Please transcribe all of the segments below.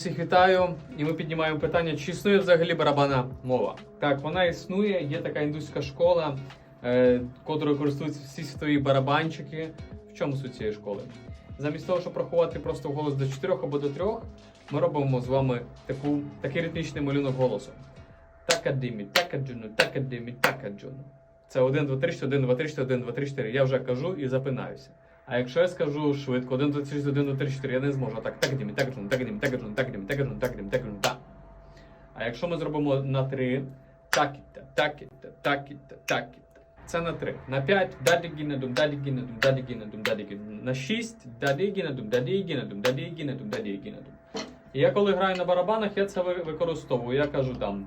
Всіх вітаю, і ми піднімаємо питання, чи існує взагалі барабанна мова. Так, вона існує, є така індуська школа, е, котрою користуються всі світові барабанчики. В чому суть цієї школи? Замість того, щоб рахувати просто голос до 4 або до 3, ми робимо з вами таку, такий ритмічний малюнок голосу. Такадимі, такаджуну, такадимі, такаджуну. Це 1, 2, 3, 4, 1, 2, 3, 4, 1, 2, 3, 4. Я вже кажу і запинаюся. А якщо я скажу швидко, 1, 2, 3, 1, 2, 3, 4, я не зможу. Так, так, дімі, так, джун, так, дімі, так, джун, так, дімі, так, джун, так, дімі, так, джун, так. А якщо ми зробимо на 3, так, так, так, так, це на 3. На 5, даді гіна дум, даді гіна дум, даді гіна дум, даді гіна дум. На 6, даді гіна дум, даді гіна дум, даді гіна дум, даді гіна дум. І я коли граю на барабанах, я це використовую. Я кажу там.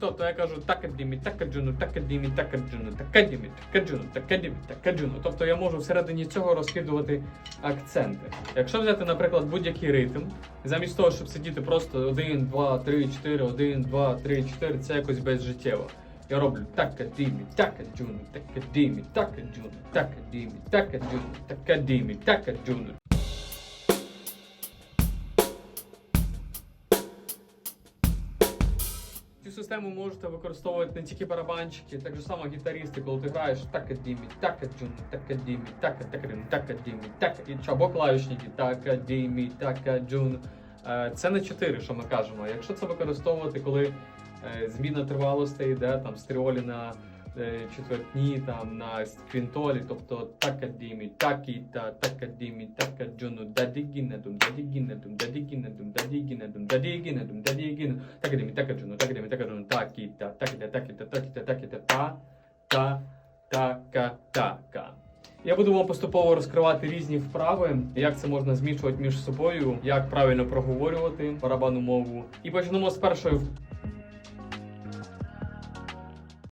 Тобто я кажу такадімі, такаджуну, такадімі, такаджуну, такадімі, такаджуну, такадімі, такаджуну. Тобто я можу всередині цього розкидувати акценти. Якщо взяти, наприклад, будь-який ритм, замість того, щоб сидіти просто 1, 2, 3, 4, 1, 2, 3, 4, це якось безжиттєво. Я роблю такадімі, такаджуну, такадімі, такаджуну, такадімі, такаджуну, такадімі, такаджуну. Систему можете використовувати не тільки барабанщики, так же само гітаристи, коли ти граєш такадімі, такаджун, так джун, такадімі, такадімі, так і чи або клавішники, такадімі, так джун. Це не чотири, що ми кажемо. Якщо це використовувати, коли е, зміна тривалостей йде там з тріолі на е, четвертні, там на квінтолі, тобто такадімі, такіта, такадімі, такаджуну, дадігінедум, дадігінедум, дадігінедум, дадігінедум, дадігінедум, дадігінедум, такадімі, такаджуну, такадімі, такаджуну, такіта, такіта, такіта, такіта, такіта, та, та, така, така. Я буду вам поступово розкривати різні вправи, як це можна змішувати між собою, як правильно проговорювати барабанну мову. І почнемо з першої